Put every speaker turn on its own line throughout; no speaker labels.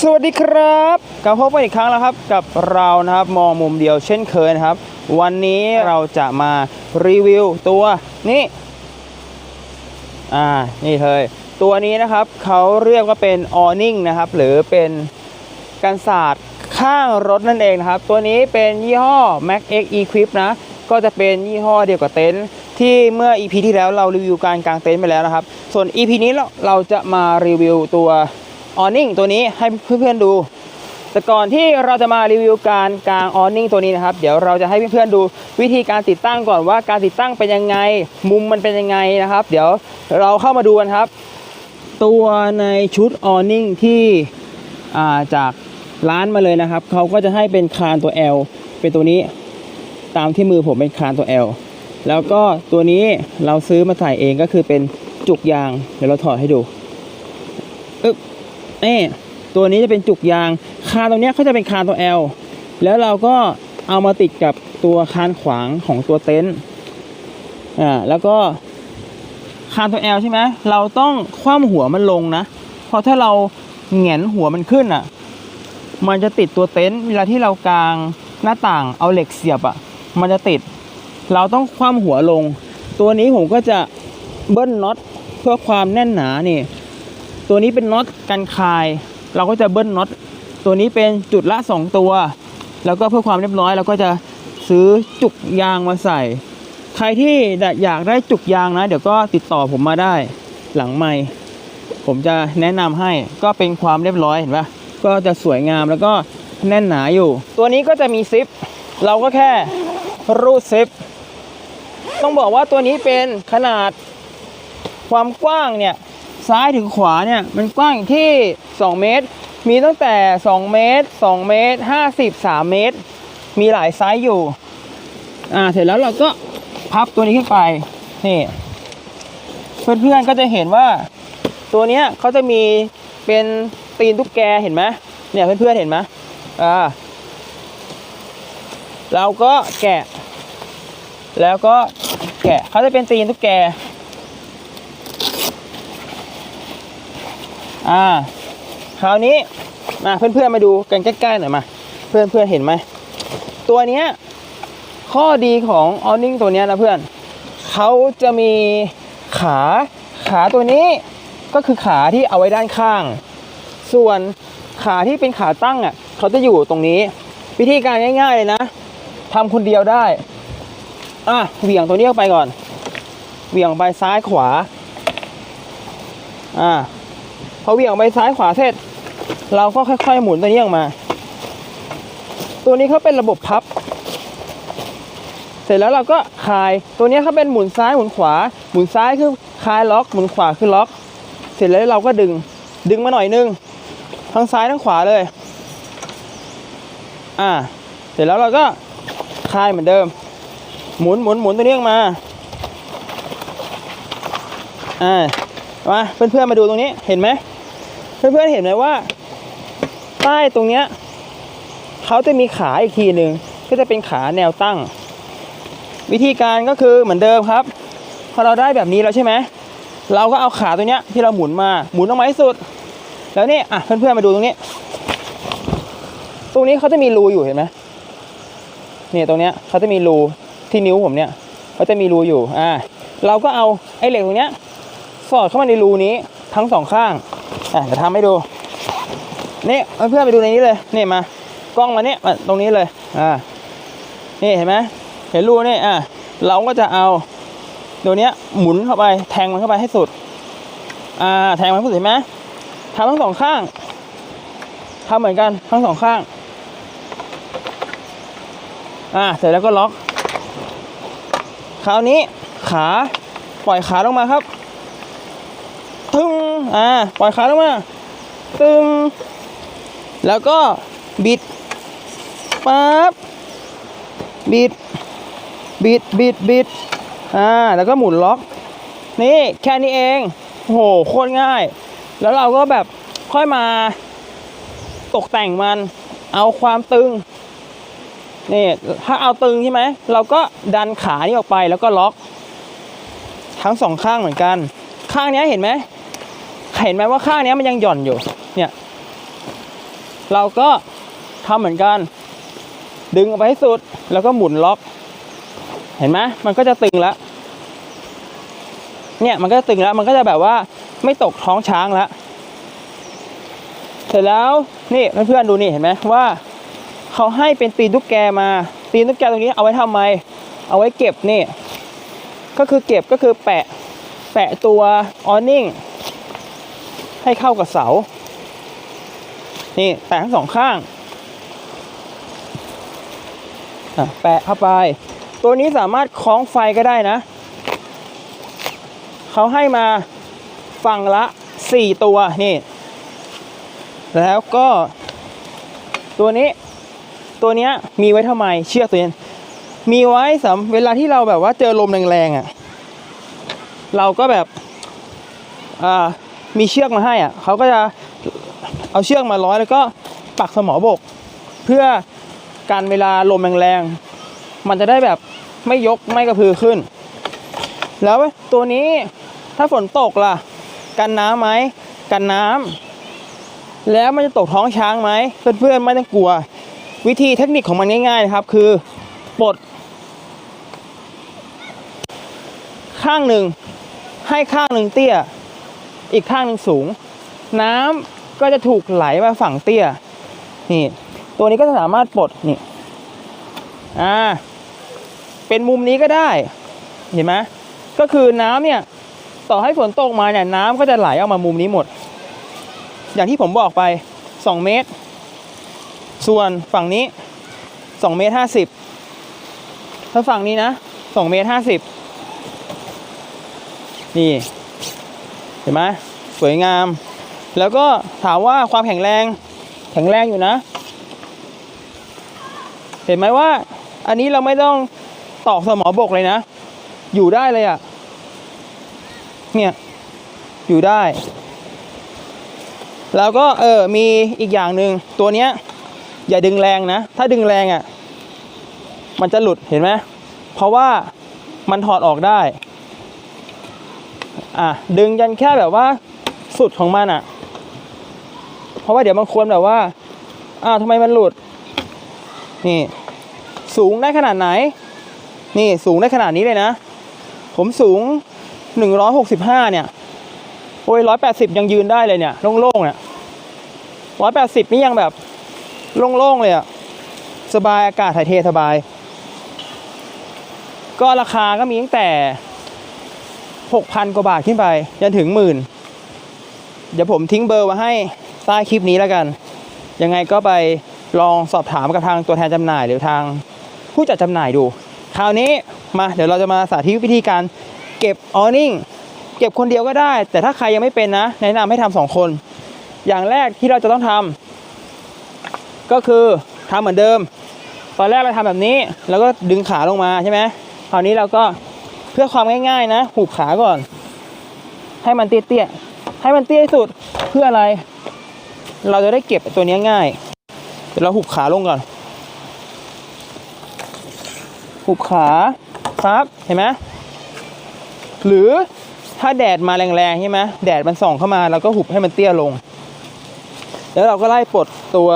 สวัสดีครับกลับพบกันอีกครั้งแล้วครับกับเรานะครับมองมุมเดียวเช่นเคยนะครับ วันนี้เราจะมารีวิวตัวนี้อ่านี่เลยตัวนี้นะครับเขาเรียกว่าเป็นออนิ่งนะครับ หรือเป็นกันศาสตร์ข้างรถนั่นเองนะครับ ตัวนี้เป็นยี่ห้อ Mac X Equip นะ ก็จะเป็นยี่ห้อเดียวกับเต็นท์ที่เมื่อ EP ที่แล้วเรารีวิวการกางเต็นท์ไปแล้วนะครับ ส่วน EP นี้เราเราจะมารีวิวตัว ออนิ่งตัวนี้ให้เพื่อนๆดู แต่ก่อนที่เราจะมารีวิวการกางออนิ่งตัวนี้นะครับ เดี๋ยวเราจะให้เพื่อนๆดูวิธีการติดตั้งก่อนว่าการติดตั้งเป็นยังไง มุมมันเป็นยังไงนะครับ เดี๋ยวเราเข้ามาดูกันครับ ตัวในชุดออนิ่งที่าจากร้านมาเลยนะครับเขาก็จะให้เป็นคานตัว L เป็นตัวนี้ตามที่มือผมเป็นคานตัว L แล้วก็ตัวนี้เราซื้อมาใส่เองก็คือเป็นจุกยาง เดี๋ยวเราถอดให้ดู นี่ตัวนี้จะเป็นจุกยาง คานตรงนี้เขาจะเป็นคานตัว L แล้วเราก็เอามาติดกับตัวคานขวางของตัวเต็นท์อ่าแล้วก็คานตัว L ใช่ไหมเราต้องคว่ำหัวมันลงนะ เพราะถ้าเราแหงนหัวมันขึ้นอะ มันจะติดตัวเต็นท์เวลาที่เรากางหน้าต่างเอาเหล็กเสียบอะ มันจะติด เราต้องคว่ำหัวลง ตัวนี้ผมก็จะเบิ้ลน็อตเพื่อความแน่นหนานี่ ตัวนี้เป็นน็อตกันคาย เราก็จะเบิ้ลน็อตตัวนี้เป็นจุดละ 2 ตัว แล้วก็เพื่อความเรียบร้อยเราก็จะซื้อจุกยางมาใส่ ใครที่อยากได้จุกยางนะ เดี๋ยวก็ติดต่อผมมาได้หลังไม่ผมจะแนะนำให้ก็เป็นความเรียบร้อยเห็นปะก็จะสวยงามแล้วก็แน่นหนาอยู่ ตัวนี้ก็จะมีซิป เราก็แค่รูดซิป ต้องบอกว่าตัวนี้เป็นขนาดความกว้างเนี่ย ซ้ายถึงขวาเนี่ยมันกว้างที่ 2 เมตร มีตั้งแต่ 2 เมตร 2 เมตร 50 3 เมตร มีหลายไซส์อยู่ อ่าเสร็จแล้วเราก็พับตัวนี้ขึ้นไป นี่ เพื่อนๆก็จะเห็นว่าตัวเนี้ยเขาจะมีเป็นตีนตุ๊กแกเห็นไหมเนี่ยเพื่อนๆเห็นไหมอ่าเราก็แกะ แล้วก็แกะเขาจะเป็นตีนตุ๊กแก อ่าคราวนี้มาเพื่อนๆมาดูกันใกล้ๆหน่อยมา เพื่อนๆเห็นไหมตัวเนี้ยข้อดีของออนิ่งตัวเนี้ยนะเพื่อนเขาจะมีขาขาตัวนี้ก็คือขาที่เอาไว้ด้านข้าง ส่วนขาที่เป็นขาตั้งอะเขาจะอยู่ตรงนี้ วิธีการง่าย ๆ เลยนะทำคนเดียวได้อะเหวี่ยงตัวนี้ออกไปก่อนเหวี่ยงไปซ้ายขวาอ่า พอเหวี่ยงไปซ้ายขวาเสร็จ เราก็ค่อยๆหมุนตัวนี้ออกมา ตัวนี้เขาเป็นระบบพับ เสร็จแล้วเราก็คลายตัวนี้เขาเป็นหมุนซ้ายหมุนขวา หมุนซ้ายคือคลายล็อก หมุนขวาคือล็อก เสร็จแล้วเราก็ดึงดึงมาหน่อยนึงทั้งซ้ายทั้งขวาเลย อ่า เสร็จแล้วเราก็คลายเหมือนเดิม หมุนหมุนหมุนตัวนี้ออกมาอ่ามาเพื่อนๆมาดูตรงนี้เห็นไหม เพื่อนๆเห็นไหมว่า ใต้ตรงเนี้ยเขาจะมีขาอีกทีหนึ่งก็จะเป็นขาแนวตั้ง วิธีการก็คือเหมือนเดิมครับ พอเราได้แบบนี้แล้วใช่ไหมเราก็เอาขาตัวเนี้ยที่เราหมุนมาหมุนออกมาให้สุด แล้วนี่อะเพื่อนๆมาดูตรงนี้ ตรงนี้เขาจะมีรูอยู่เห็นไหมเนี่ยตรงเนี้ยเขาจะมีรูที่นิ้วผมเนี่ยเขาจะมีรูอยู่อ่าเราก็เอาไอ้เหล็กตรงเนี้ยสอดเข้ามาในรูนี้ทั้งสองข้าง อะจะทำให้ดู นี่เพื่อนไปดูในนี้เลยนี่มากล้องมาเนี่ยมาตรงนี้เลยอ่านี่เห็นไหมเห็นรูนี่อะเราก็จะเอาตัวเนี้ยหมุนเข้าไปแทงมันเข้าไปให้สุดอ่าแทงมันให้สุดเห็นไหมทำทั้งสองข้างทำเหมือนกันทั้งสองข้างอ่าเสร็จแล้วก็ล็อก คราวนี้ขาปล่อยขาลงมาครับ อ่าปล่อยขาลงมาตึงแล้วก็บิดปั๊บบิด บิด บิด บิด อ่า แล้วก็หมุนล็อก นี่แค่นี้เอง โห โคตรง่าย แล้วเราก็แบบค่อยมาตกแต่งมัน เอาความตึง นี่ ถ้าเอาตึงใช่ไหม เราก็ดันขานี่ออกไปแล้วก็ล็อก ทั้งสองข้างเหมือนกัน ข้างนี้เห็นไหม เห็นไหมว่าข้างเนี้ยมันยังหย่อนอยู่ เนี่ย เราก็ทำเหมือนกัน ดึงออกไปให้สุด แล้วก็หมุนล็อก เห็นไหมมันก็จะตึงแล้ว เนี่ยมันก็จะตึงแล้ว มันก็จะแบบว่าไม่ตกท้องช้างแล้ว เสร็จแล้วนี่เพื่อนๆดูนี่เห็นไหมว่าเขาให้เป็นตีนตุ๊กแกมา ตีนตุ๊กแกตรงนี้เอาไว้ทำไม เอาไว้เก็บนี่ ก็คือเก็บก็คือแปะ แปะตัวออนิ่ง ให้เข้ากับเสา นี่แปะทั้งสองข้างแปะเข้าไป ตัวนี้สามารถคล้องไฟก็ได้นะ เขาให้มาฝั่งละ 4 ตัวนี่ แล้วก็ตัวนี้ตัวเนี้ยมีไว้ทำไมเชือกตัวนี้มีไว้สำเวลาที่เราแบบว่าเจอลมแรงๆอะ เราก็แบบอ่า มีเชือกมาให้อะเขาก็จะเอาเชือกมาร้อยแล้วก็ปักสมอบก เพื่อการเวลาลมแรงๆมันจะได้แบบไม่ยกไม่กระพือขึ้น แล้วตัวนี้ถ้าฝนตกล่ะ กันน้ำไหมกันน้ำแล้วมันจะตกท้องช้างไหมเพื่อนๆไม่ต้องกลัว วิธีเทคนิคของมันง่ายๆนะครับคือปลดข้างหนึ่งให้ข้างหนึ่งเตี้ย อีกข้างหนึ่งสูง น้ำก็จะถูกไหลมาฝั่งเตี้ยนี่ตัวนี้ก็สามารถปลดนี่อ่าเป็นมุมนี้ก็ได้เห็นไหมก็คือน้ำเนี่ยต่อให้ฝนตกมาเนี่ยน้ำก็จะไหลออกมามุมนี้หมด อย่างที่ผมบอกไป 2 เมตร ส่วนฝั่งนี้ 2 เมตร 50ถ้าฝั่งนี้นะ 2 เมตร 50 นี่ เห็นไหมสวยงาม แล้วก็ถามว่าความแข็งแรงแข็งแรงอยู่นะ เห็นไหมว่า อันนี้เราไม่ต้องตอกสมอบกเลยนะ อยู่ได้เลยอะ่ะ เนี่ย อยู่ได้ แล้วก็เออมีอีกอย่างหนึ่งตัวเนี้ย อย่าดึงแรงนะ ถ้าดึงแรงอะ่ะ มันจะหลุดเห็นไหมเพราะว่ามันถอดออกได้ อะดึงยันแค่แบบว่าสุดของมันอะ เพราะว่าเดี๋ยวบางคนแบบว่าอ้าวทำไมมันหลุด นี่ สูงได้ขนาดไหน นี่สูงได้ขนาดนี้เลยนะ ผมสูง 165 เนี่ย โอ้ย 180 ยังยืนได้เลยเนี่ย โล่งๆเนี่ย180 นี่ยังแบบ โล่งๆเลยอะสบายอากาศถ่ายเทสบาย ก็ราคาก็มีตั้งแต่ 6,000 กว่าบาทขึ้นไปจนถึงหมื่นเดี๋ยวผมทิ้งเบอร์ไว้ให้ใต้คลิปนี้แล้วกัน ยังไงก็ไปลองสอบถามกับทางตัวแทนจำหน่ายหรือทางผู้จัดจำหน่ายดู คราวนี้มาเดี๋ยวเราจะมาสาธิตวิธีการเก็บออนิ่งเก็บคนเดียวก็ได้ แต่ถ้าใครยังไม่เป็นนะ แนะนำให้ทำสองคน อย่างแรกที่เราจะต้องทำก็คือทำเหมือนเดิม ตอนแรกเราทำแบบนี้ แล้วก็ดึงขาลงมาใช่ไหมคราวนี้เราก็ เพื่อความง่ายๆนะหุบขาก่อน ให้มันเตี้ยๆ ให้มันเตี้ยที่สุดเพื่ออะไร เราจะได้เก็บตัวนี้ง่าย เดี๋ยวเราหุบขาลงก่อน หุบขาปั๊บเห็นไหมหรือถ้าแดดมาแรงๆใช่ไหมแดดมันส่องเข้ามาเราก็หุบให้มันเตี้ยลง แล้วเราก็ไล่ปลดตัว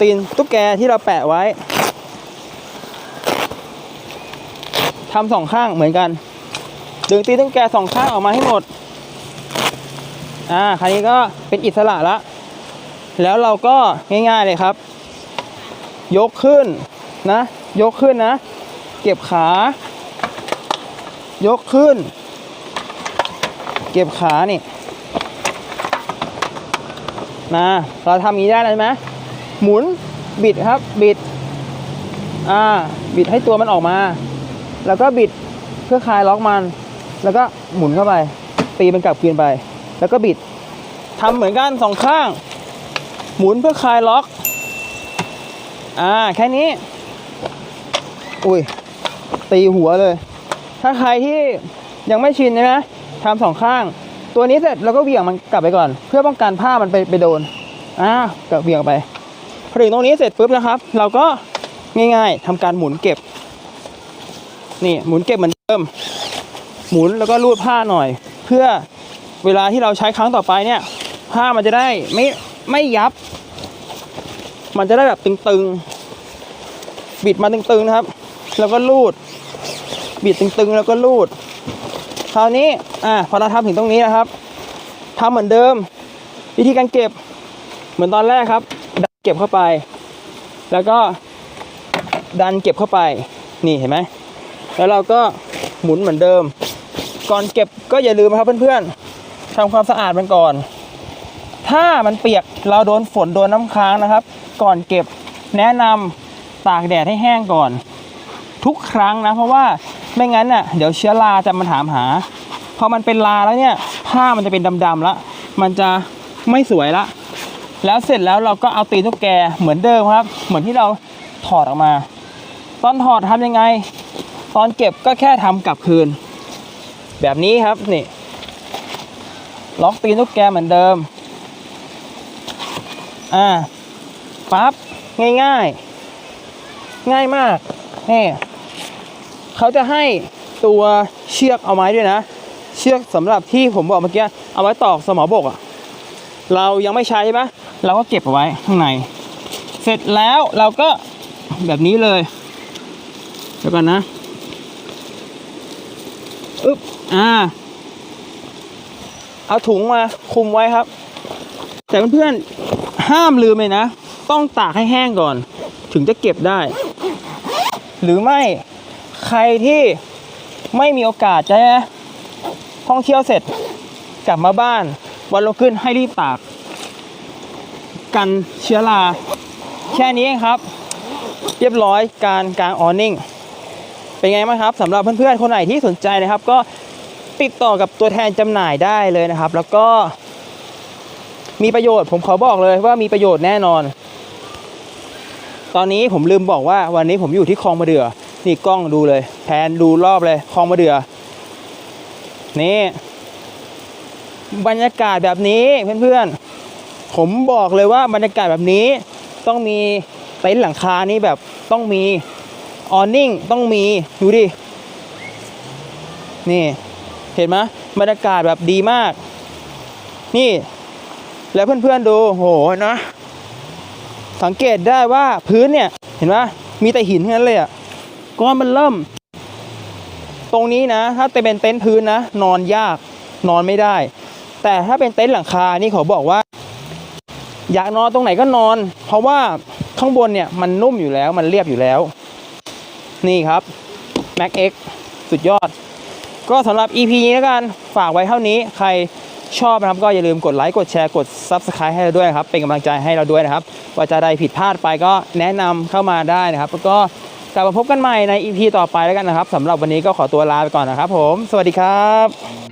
ตีนตุ๊กแกที่เราแปะไว้ ทำสองข้างเหมือนกัน ดึงตีนตุ๊กแกสองข้างออกมาให้หมด อ่าคราวนี้ก็เป็นอิสระละ แล้วเราก็ง่ายๆเลยครับ ยกขึ้นนะ ยกขึ้นนะ เก็บขา ยกขึ้น เก็บขานี่นะเราทำนี้ได้เลยไหมหมุนบิดครับบิด อ่า บิดให้ตัวมันออกมา แล้วก็บิดเพื่อคลายล็อกมัน แล้วก็หมุนเข้าไป ตีมันกลับคืนไป แล้วก็บิดทำเหมือนกันสองข้าง หมุนเพื่อคลายล็อก อ่าแค่นี้ อุ้ยตีหัวเลย ถ้าใครที่ยังไม่ชินใช่ไหมทำสองข้าง ตัวนี้เสร็จเราก็เหวี่ยงมันกลับไปก่อน เพื่อป้องกันผ้ามันไปไปโดนอ่ากับเหวี่ยงไปพอถึงตรงนี้เสร็จปุ๊บนะครับ เราก็ง่ายๆทำการหมุนเก็บ นี่หมุนเก็บเหมือนเดิม หมุนแล้วก็รูดผ้าหน่อย เพื่อเวลาที่เราใช้ครั้งต่อไปเนี่ย ผ้ามันจะได้ไม่ไม่ยับ มันจะได้แบบตึงๆ บิดมาตึงๆนะครับ แล้วก็ลูด บิดตึงๆ แล้วก็ลูด คราวนี้อ่าพอเราทำถึงตรงนี้นะครับทำเหมือนเดิม วิธีการเก็บเหมือนตอนแรกครับ ดันเก็บเข้าไป แล้วก็ดันเก็บเข้าไป นี่เห็นไหม แล้วเราก็หมุนเหมือนเดิม ก่อนเก็บก็อย่าลืมนะครับเพื่อนๆทำความสะอาดมันก่อน ถ้ามันเปียกเราโดนฝนโดนน้ำค้างนะครับ ก่อนเก็บแนะนำตากแดดให้แห้งก่อน ทุกครั้งนะ เพราะว่าไม่งั้นน่ะเดี๋ยวเชื้อราจะมาถามหาพอมันเป็นลาแล้วเนี่ยผ้ามันจะเป็นดำๆแล้วมันจะไม่สวยละ แล้วเสร็จแล้วเราก็เอาตีนตุ๊กแกเหมือนเดิมครับ เหมือนที่เราถอดออกมา ตอนถอดทำยังไง ตอนเก็บก็แค่ทำกลับคืน แบบนี้ครับนี่ล็อกตีนตุ๊กแกเหมือนเดิม อ่าปั๊บง่ายๆ ง่ายมากนี่เขาจะให้ตัวเชือกเอาไม้ด้วยนะ เชือกสำหรับที่ผมบอกเมื่อกี้เอาไว้ตอกสมอบกอะเรายังไม่ใช้ใช่ไหมเราก็เก็บเอาไว้ข้างใน เสร็จแล้วเราก็แบบนี้เลยเดี๋ยวก่อนนะ อึ๊บอ่า เอาถุงมาคลุมไว้ครับ แต่เพื่อนๆห้ามลืมเลยนะ ต้องตากให้แห้งก่อน ถึงจะเก็บได้ หรือไม่ใครที่ไม่มีโอกาสจะท่องเที่ยวเสร็จกลับมาบ้าน วันรุ่งขึ้นให้รีบตาก กันเชื้อราแค่นี้เองครับ เรียบร้อยการกางออนิ่ง เป็นไงบ้างครับสำหรับเพื่อนๆคนไหนที่สนใจนะครับ ก็ติดต่อกับตัวแทนจำหน่ายได้เลยนะครับ แล้วก็ มีประโยชน์ผมขอบอกเลยว่ามีประโยชน์แน่นอน ตอนนี้ผมลืมบอกว่าวันนี้ผมอยู่ที่คลองมะเดื่อนี่กล้องดูเลยแพนดูรอบเลยคลองมะเดื่อนี่บรรยากาศแบบนี้เพื่อนๆ ผมบอกเลยว่าบรรยากาศแบบนี้ต้องมีเต็นท์หลังคานี่แบบต้องมี ออนนิ่งต้องมี ดูดิ นี่ เห็นไหมบรรยากาศแบบดีมาก นี่ แล้วเพื่อนๆดูโหนะ สังเกตได้ว่าพื้นเนี่ย เห็นไหมมีแต่หินทั้งนั้นเลยอะก้อนมันเริ่ม ตรงนี้นะ ถ้าเป็นเต็นท์พื้นนะ นอนยากนอนไม่ได้ แต่ถ้าเป็นเต็นท์หลังคานี่เขาบอกว่า อยากนอนตรงไหนก็นอน เพราะว่าข้างบนเนี่ยมันนุ่มอยู่แล้วมันเรียบอยู่แล้ว นี่ครับ Mac X สุดยอด ก็สำหรับ EP นี้แล้วกัน ฝากไว้เท่านี้ ใครชอบนะครับก็อย่าลืมกดไลค์ กดแชร์ กด Subscribe ให้เราด้วยนะครับ เป็นกำลังใจให้เราด้วยนะครับ ว่าจะได้ผิดพลาดไปก็แนะนำเข้ามาได้นะครับ แล้วก็กลับมาพบกันใหม่ใน EP ต่อไปแล้วกันนะครับสำหรับวันนี้ก็ขอตัวลาไปก่อนนะครับผม สวัสดีครับ